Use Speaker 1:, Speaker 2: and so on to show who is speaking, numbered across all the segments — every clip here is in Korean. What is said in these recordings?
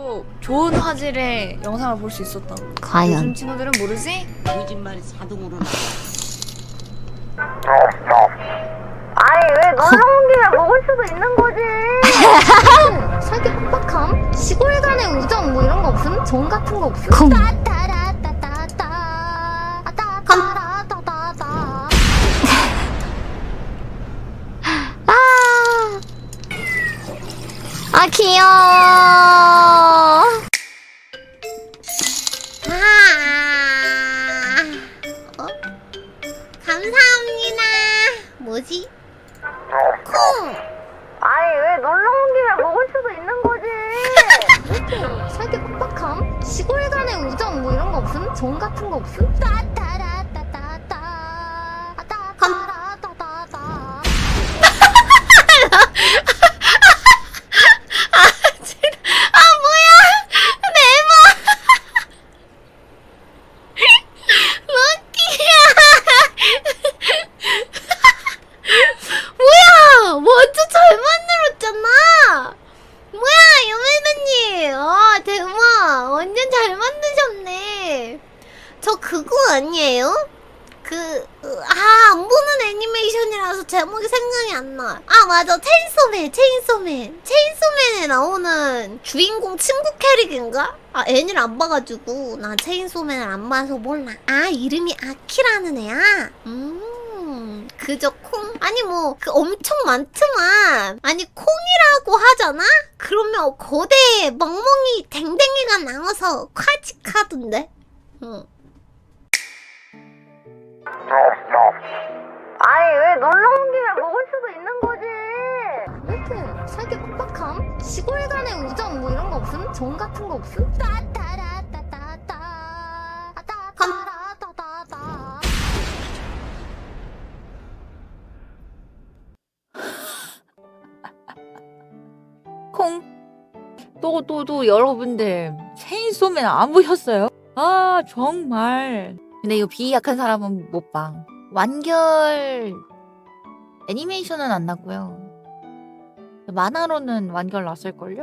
Speaker 1: 또 좋은 화질의 영상을 볼 수 있었다. 요즘
Speaker 2: 과연
Speaker 1: 친구들은 모르지?
Speaker 3: 거짓말이 자동으로 나와.
Speaker 4: 아니 왜 놀러 온 김에 먹을 수도 있는 거지. 살기 빡빡함? 시골 간의 우정 뭐 이런 거 없음? 정 같은 거 없음?
Speaker 2: 콩.
Speaker 4: 따따라따따따. 따따라따따따.
Speaker 2: 아, 아 귀여워. 뭐지? 콩.
Speaker 4: 아니 왜 놀러 온 김에 먹을 수도 있는 거지. 살기 빡빡함? 시골 간의 우정 뭐 이런 거 없음? 정 같은 거 없음? 따따라따따따. 따따라따따따.
Speaker 2: 아 뭐야? 대박. 럭키야. 뭐야? 완전 잘 만들었잖아. 뭐야, 여매매님. 아 대박. 완전 잘 만드셨네. 저 그거 아니에요? 그, 아, 안 보는 애니메이션이라서 제목이 생각이 안 나. 아, 맞아. 체인소맨, 체인소맨. 체인소맨에 나오는 주인공 친구 캐릭인가? 아, 애니를 안 봐가지고. 나 체인소맨을 안 봐서 몰라. 아, 이름이 아키라는 애야? 음, 그저 콩? 아니, 뭐, 그 엄청 많지만. 아니, 콩이라고 하잖아? 그러면 거대 멍멍이 댕댕이가 나와서 콰직하던데? 응.
Speaker 4: 아니 왜 놀러 온 김에 먹을 수도 있는 거지. 왜 이렇게 살기 빡빡함? 시골 간의 우정 뭐 이런 거 없음? 정 같은 거 없음? 따따라따따따.
Speaker 5: 또, 또, 또, 여러분들. 체인소맨 안 보셨어요? 아, 정말. 근데 이거 비 약한 사람은 못 봐. 완결, 애니메이션은 안 났고요. 만화로는 완결 났을걸요?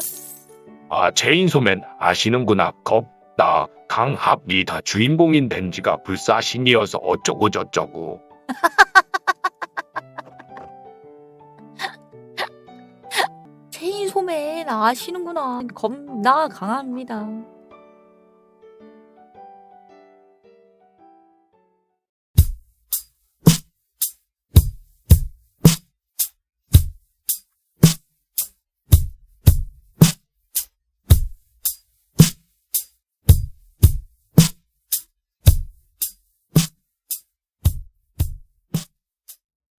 Speaker 6: 아, 체인소맨 아시는구나. 겁 나 강합이 다 주인공인 덴지가 불사신이어서 어쩌고 저쩌고.
Speaker 5: 체인소맨 아시는구나. 겁나 강합니다.